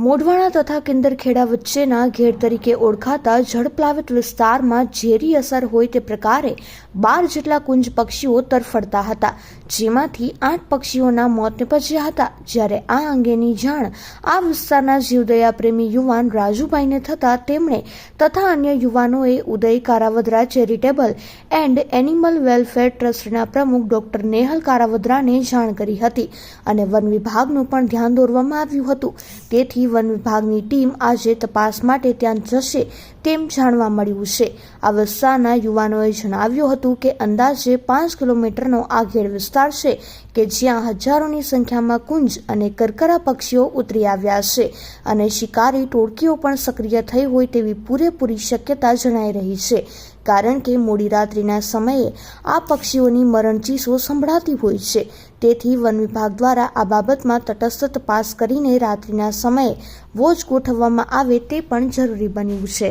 મોઢવાણા તથા કિંદરખેડા વચ્ચેના ઘેર તરીકે ઓળખાતા જળપ્લાવિત વિસ્તારમાં ઝેરી અસર હોય તે પ્રકારે બાર જેટલા કુંજ પક્ષીઓ તરફડતા હતા, જેમાંથી આઠ પક્ષીઓના મોત નિપજ્યા હતા. જ્યારે આ અંગેની જાણ આ વિસ્તારના જીવદયા પ્રેમી યુવાન રાજુભાઈને થતાં તેમણે તથા અન્ય યુવાનોએ Uday Karavadra charitable and animal welfare ટ્રસ્ટના પ્રમુખ ડોક્ટર નેહલ કારાવદરાને જાણ કરી હતી અને વન વિભાગનું પણ ધ્યાન દોરવામાં આવ્યું હતું. તેથી વન વિભાગની ટીમ આજે તપાસ માટે ત્યાં જશે તેમ જાણવા મળ્યું છે. આ વિસ્તારના યુવાનોએ જણાવ્યું હતું કે અંદાજે પાંચ કિલોમીટરનો આ ઘેર વિસ્તાર છે કે જ્યાં હજારોની સંખ્યામાં કુંજ અને કરકરા પક્ષીઓ ઉતરી આવ્યા છે અને શિકારી ટોળકીઓ પણ સક્રિય થઈ હોય તેવી પૂરેપૂરી શક્યતા જણાઈ રહી છે. કારણ કે મોડી રાત્રિના સમયે આ પક્ષીઓની મરણચીસો સંભળાતી હોય છે. તેથી વન વિભાગ દ્વારા આ બાબતમાં તટસ્થ તપાસ કરીને રાત્રિના સમયે વોચ ગોઠવવામાં આવે તે પણ જરૂરી બન્યું છે.